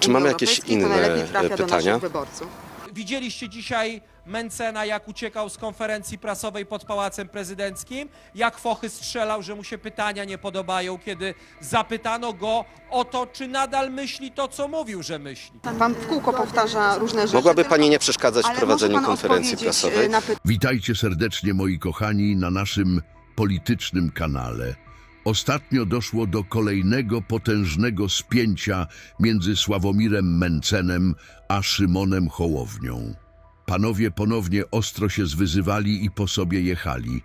Czy mamy jakieś inne, najlepiej trafia do pytania? naszych wyborców. Widzieliście dzisiaj Mencena, jak uciekał z konferencji prasowej pod Pałacem Prezydenckim, jak Fochy strzelał, że mu się pytania nie podobają, kiedy zapytano go o to, czy nadal myśli to, co mówił, że myśli. Pan w kółko powtarza różne rzeczy. Mogłaby pani nie przeszkadzać w prowadzeniu konferencji odpowiedzieć, prasowej? Witajcie serdecznie moi kochani na naszym politycznym kanale. Ostatnio doszło do kolejnego potężnego spięcia między Sławomirem Mencenem a Szymonem Hołownią. Panowie ponownie ostro się zwyzywali i po sobie jechali.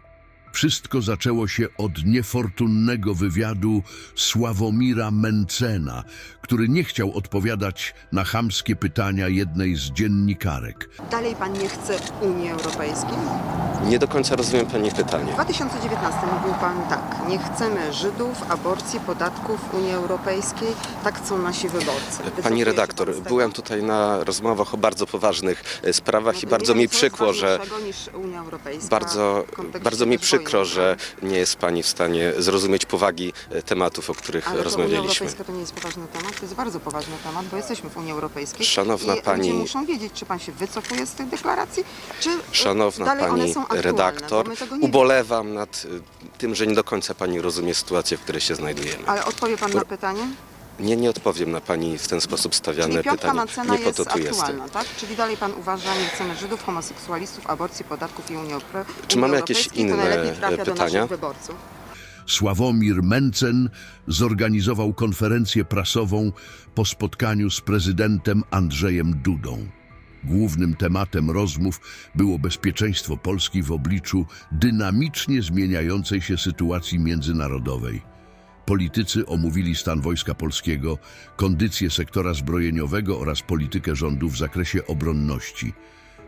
Wszystko zaczęło się od niefortunnego wywiadu Sławomira Mencena, który nie chciał odpowiadać na chamskie pytania jednej z dziennikarek. dalej pan nie chce Unii Europejskiej? Nie do końca rozumiem pani pytanie. W 2019 mówił pan tak, nie chcemy Żydów, aborcji, podatków Unii Europejskiej, tak chcą nasi wyborcy. Pani redaktor, byłem tutaj na rozmowach o bardzo poważnych e, sprawach No i bardzo mi przykro, że bardzo, bardzo mi przykro, że nie jest pani w stanie zrozumieć powagi e, tematów, o których Ale to Unia rozmawialiśmy. Europejska to nie jest poważny temat, to jest bardzo poważny temat, bo jesteśmy w Unii Europejskiej. Szanowna pani- muszą wiedzieć, czy pan się wycofuje z tych deklaracji, czy e, Szanowna pani redaktor, ubolewam nad tym, że nie do końca pani rozumie sytuację, w której się znajdujemy. Ale odpowie pan na pytanie? Nie, nie odpowiem na pani w ten sposób stawiane Czyli piątka pytanie. Macena Nie po jest to tu jestem. aktualna, tak? Czyli dalej pan uważa, nie chcemy Żydów, homoseksualistów, aborcji, podatków i Unii, Europre- Czy mamy jakieś Europejskiej, to inne, najlepiej trafia do pytania? naszych wyborców. Sławomir Mencen zorganizował konferencję prasową po spotkaniu z prezydentem Andrzejem Dudą. Głównym tematem rozmów było bezpieczeństwo Polski w obliczu dynamicznie zmieniającej się sytuacji międzynarodowej. Politycy omówili stan Wojska Polskiego, kondycję sektora zbrojeniowego oraz politykę rządu w zakresie obronności.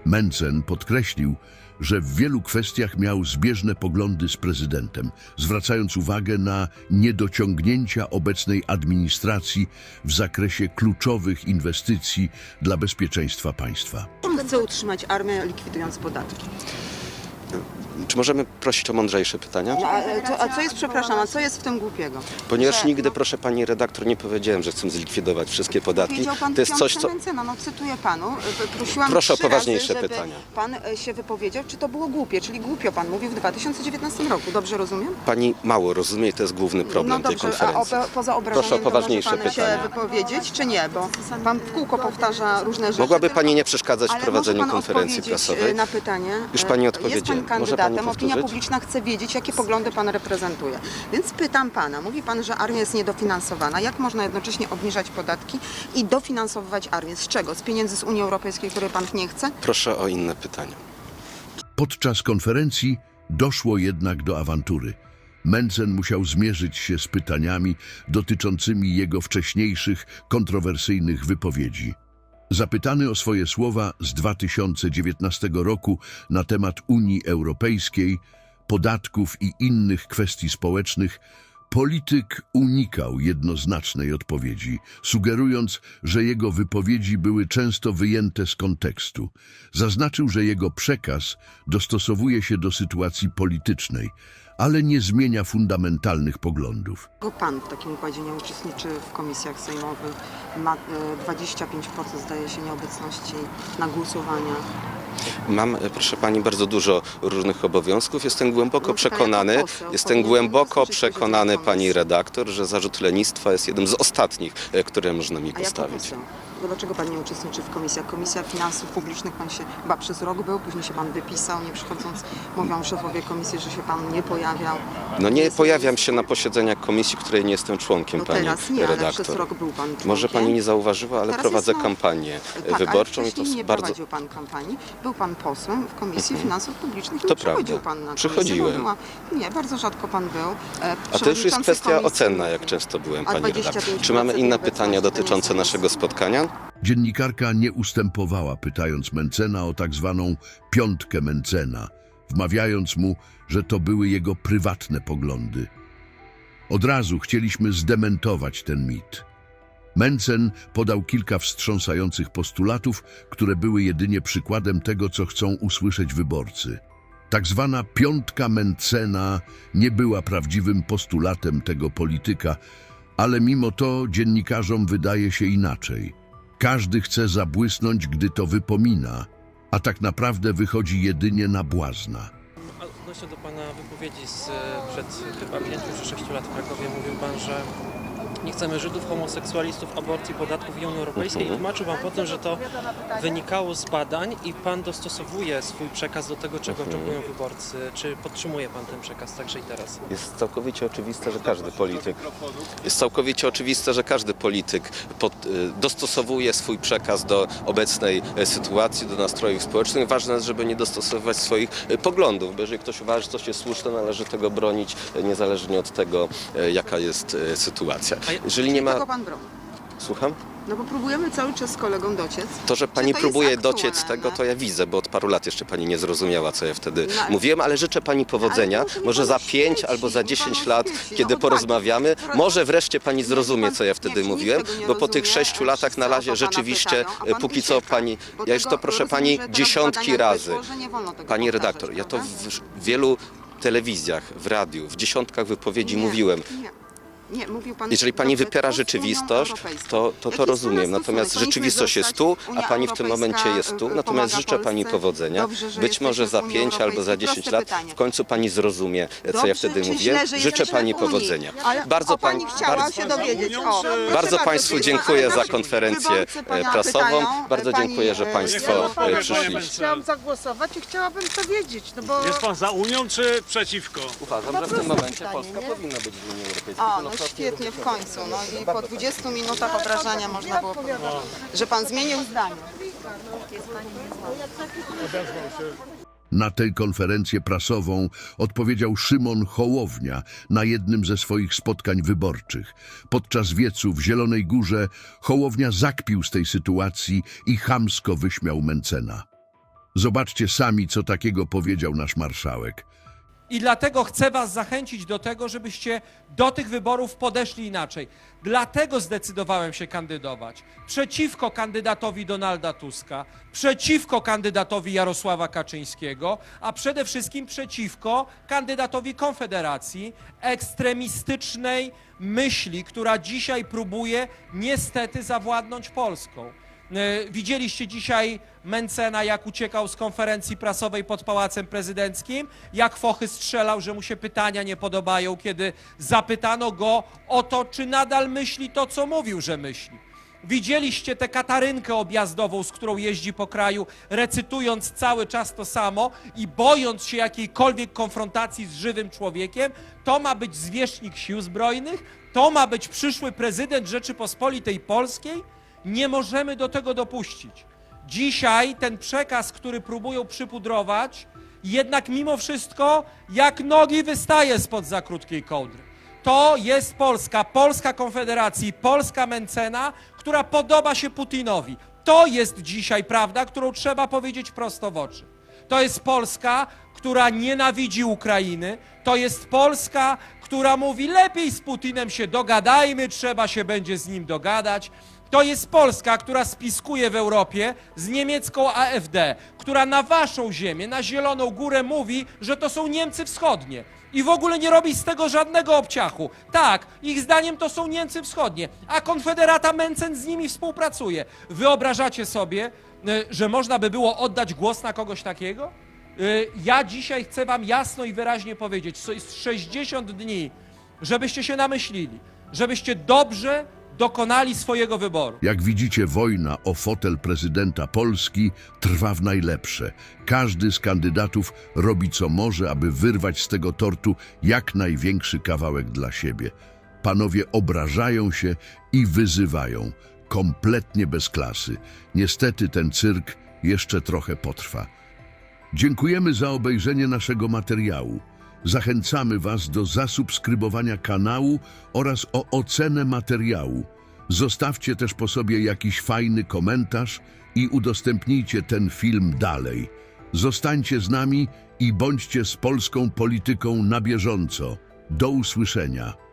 Mencen podkreślił, że w wielu kwestiach miał zbieżne poglądy z prezydentem, zwracając uwagę na niedociągnięcia obecnej administracji w zakresie kluczowych inwestycji dla bezpieczeństwa państwa. On chce utrzymać armię, likwidując podatki. Czy możemy prosić o mądrzejsze pytania? No, a, co, a co jest, przepraszam, a co jest w tym głupiego? Ponieważ Że- nigdy, no, proszę pani redaktor, nie powiedziałem, że chcę zlikwidować wszystkie podatki. Powiedział pan To jest coś, co. Mencena, no cytuję panu. y, Prosiłam Proszę o trzy poważniejsze razy, żeby pytania. Pan y, się wypowiedział, czy to było głupie, czyli głupio pan mówił w 2019 roku, dobrze rozumiem? Pani mało rozumie i to jest główny problem no tej dobrze, konferencji. a o, poza obrażeniem Proszę o to poważniejsze może pan pytania. się wypowiedzieć, czy nie? Bo pan w kółko powtarza różne rzeczy. Mogłaby tylko- pani nie przeszkadzać w Ale prowadzeniu może pan konferencji odpowiedzieć, prasowej? y, na pytanie. Już Y, pani Jest odpowiedziałem. pan Może pani kandydatem, opinia powtórzyć? publiczna chce wiedzieć, jakie poglądy pan reprezentuje. Więc pytam pana, mówi pan, że armia jest niedofinansowana. Jak można jednocześnie obniżać podatki i dofinansowywać armię? Z czego? Z pieniędzy z Unii Europejskiej, które pan nie chce? Proszę o inne pytania. Podczas konferencji doszło jednak do awantury. Mencen musiał zmierzyć się z pytaniami dotyczącymi jego wcześniejszych, kontrowersyjnych wypowiedzi. Zapytany o swoje słowa z 2019 roku na temat Unii Europejskiej, podatków i innych kwestii społecznych, polityk unikał jednoznacznej odpowiedzi, sugerując, że jego wypowiedzi były często wyjęte z kontekstu. Zaznaczył, że jego przekaz dostosowuje się do sytuacji politycznej, ale nie zmienia fundamentalnych poglądów. Pan w takim układzie nie uczestniczy w komisjach sejmowych? Ma y, 25% zdaje się nieobecności na głosowaniach. Mam, e, proszę pani, bardzo dużo różnych obowiązków. Jestem głęboko przekonany, jestem głęboko przekonany, pani redaktor, że zarzut lenistwa jest jednym z ostatnich, e, które można mi postawić. dlaczego pan nie uczestniczy w komisjach? Komisja Finansów Publicznych pan się chyba przez rok był, później się pan wypisał, nie przychodząc, mówią szefowie komisji, że się pan nie pojawiał. No nie Jest- pojawiam się na posiedzeniach komisji, której nie jestem członkiem, No pani teraz nie, ale redaktor. przez rok był pan członkiem. Może pani nie zauważyła, ale Teraz prowadzę jest, no, kampanię Tak, wyborczą ale i to nie bardzo. prowadził pan kampanii. Był pan posłem w Komisji Finansów Publicznych i To nie przychodził prawda. pan na komisję. Przychodziłem. bo Była... Nie, bardzo rzadko pan był. E, A to już jest przewodniczący kwestia komisji ocenna, jak często byłem, A pani redaktor. 25% Czy mamy inne pytania dotyczące naszego spotkania? Dziennikarka nie ustępowała, pytając Mencena o tak zwaną piątkę Mencena, wmawiając mu, że to były jego prywatne poglądy. Od razu chcieliśmy zdementować ten mit. Mencen podał kilka wstrząsających postulatów, które były jedynie przykładem tego, co chcą usłyszeć wyborcy. Tak zwana piątka Mencena nie była prawdziwym postulatem tego polityka, ale mimo to dziennikarzom wydaje się inaczej. Każdy chce zabłysnąć, gdy to wypomina, a tak naprawdę wychodzi jedynie na błazna. Odnośnie do Pana wypowiedzi z, przed chyba 5 czy 6 lat w Krakowie mówił Pan, że nie chcemy Żydów, homoseksualistów, aborcji, podatków i Unii Europejskiej i tłumaczył Pan potem, że to wynikało z badań i Pan dostosowuje swój przekaz do tego, czego oczekują wyborcy. Czy podtrzymuje Pan ten przekaz także i teraz? Jest całkowicie oczywiste, że każdy polityk jest całkowicie oczywiste, że każdy polityk pod, y, dostosowuje swój przekaz do obecnej e, sytuacji, do nastrojów społecznych. Ważne jest, żeby nie dostosowywać swoich e, poglądów, bo jeżeli ktoś uważa, że coś jest słuszne, należy tego bronić niezależnie od tego, jaka jest sytuacja. Jeżeli nie ma... pan broni? Słucham? No bo próbujemy cały czas z kolegą dociec. To, że pani to próbuje dociec tego, to ja widzę, bo od paru lat jeszcze pani nie zrozumiała, co ja wtedy No, ale- mówiłem, ale życzę pani powodzenia. Może pan za pięć albo za dziesięć lat, świeci, no kiedy odwagi. porozmawiamy, może wreszcie pani zrozumie, pan- co ja wtedy nikt mówiłem, nie bo po tych rozumie, sześciu latach na razie rzeczywiście, pytają, e, pan póki co pani, ja już to proszę pani dziesiątki razy, nie pani redaktor, ja to w wielu telewizjach, w radiu, w dziesiątkach wypowiedzi Nie, mówiłem. Nie. Mówił pan Jeżeli pani dobrze, wypiera to z Unią rzeczywistość, Europejską. to, to, Jaki to jest rozumiem. stosunek? Natomiast Powinniśmy rzeczywistość jest zostać, tu, a Unia pani w tym Europejska, momencie jest tu. y, Natomiast pomaga życzę pani Polsce. powodzenia. Dobrze, że Być może za w pięć albo za Europejskiej. dziesięć Proste lat pytanie. w końcu pani zrozumie, co ja Dobrze wtedy czy mówiłem. źle, że Życzę jesteśmy pani w Unii? powodzenia. Ale Bardzo o pani pani- chciała bardzo- się dowiedzieć. O, proszę Bardzo Państwu dziękuję. dziękuję za konferencję wyborcy pana e, prasową. pytają, Bardzo pani, dziękuję, że e, Państwo ja e, powiem, przyszli. Chciałam zagłosować i chciałabym to wiedzieć, no bo Jest pan za Unią czy przeciwko? Uważam, że w tym momencie Polska powinna być w Unii Europejskiej. O, no świetnie, w końcu. No i po 20 minutach obrażania można było powiedzieć, że pan zmienił zdanie. Na tę konferencję prasową odpowiedział Szymon Hołownia na jednym ze swoich spotkań wyborczych. Podczas wiecu w Zielonej Górze Hołownia zakpił z tej sytuacji i chamsko wyśmiał Mencena. Zobaczcie sami, co takiego powiedział nasz marszałek. I dlatego chcę Was zachęcić do tego, żebyście do tych wyborów podeszli inaczej. Dlatego zdecydowałem się kandydować. Przeciwko kandydatowi Donalda Tuska, przeciwko kandydatowi Jarosława Kaczyńskiego, a przede wszystkim przeciwko kandydatowi Konfederacji, ekstremistycznej myśli, która dzisiaj próbuje niestety zawładnąć Polską. E, Widzieliście dzisiaj Mencena, jak uciekał z konferencji prasowej pod Pałacem Prezydenckim, jak Fochy strzelał, że mu się pytania nie podobają, kiedy zapytano go o to, czy nadal myśli to, co mówił, że myśli. Widzieliście tę katarynkę objazdową, z którą jeździ po kraju, recytując cały czas to samo i bojąc się jakiejkolwiek konfrontacji z żywym człowiekiem. To ma być zwierzchnik sił zbrojnych, to ma być przyszły prezydent Rzeczypospolitej Polskiej. Nie możemy do tego dopuścić. Dzisiaj ten przekaz, który próbują przypudrować, jednak mimo wszystko jak nogi wystaje spod za krótkiej kołdry. To jest Polska, Polska Konfederacji, Polska Mencena, która podoba się Putinowi. To jest dzisiaj prawda, którą trzeba powiedzieć prosto w oczy. To jest Polska, która nienawidzi Ukrainy. To jest Polska, która mówi lepiej z Putinem się dogadajmy, trzeba się będzie z nim dogadać. To jest Polska, która spiskuje w Europie z niemiecką AfD, która na waszą ziemię, na Zieloną Górę mówi, że to są Niemcy wschodnie. I w ogóle nie robi z tego żadnego obciachu. Tak, ich zdaniem to są Niemcy wschodnie, a Konfederata Mencen z nimi współpracuje. Wyobrażacie sobie, y, że można by było oddać głos na kogoś takiego? Y, Ja dzisiaj chcę wam jasno i wyraźnie powiedzieć, to jest 60 dni, żebyście się namyślili, żebyście dobrze dokonali swojego wyboru. Jak widzicie, wojna o fotel prezydenta Polski trwa w najlepsze. Każdy z kandydatów robi co może, aby wyrwać z tego tortu jak największy kawałek dla siebie. Panowie obrażają się i wyzywają, kompletnie bez klasy. Niestety ten cyrk jeszcze trochę potrwa. Dziękujemy za obejrzenie naszego materiału. Zachęcamy Was do zasubskrybowania kanału oraz o ocenę materiału. Zostawcie też po sobie jakiś fajny komentarz i udostępnijcie ten film dalej. Zostańcie z nami i bądźcie z polską polityką na bieżąco. Do usłyszenia.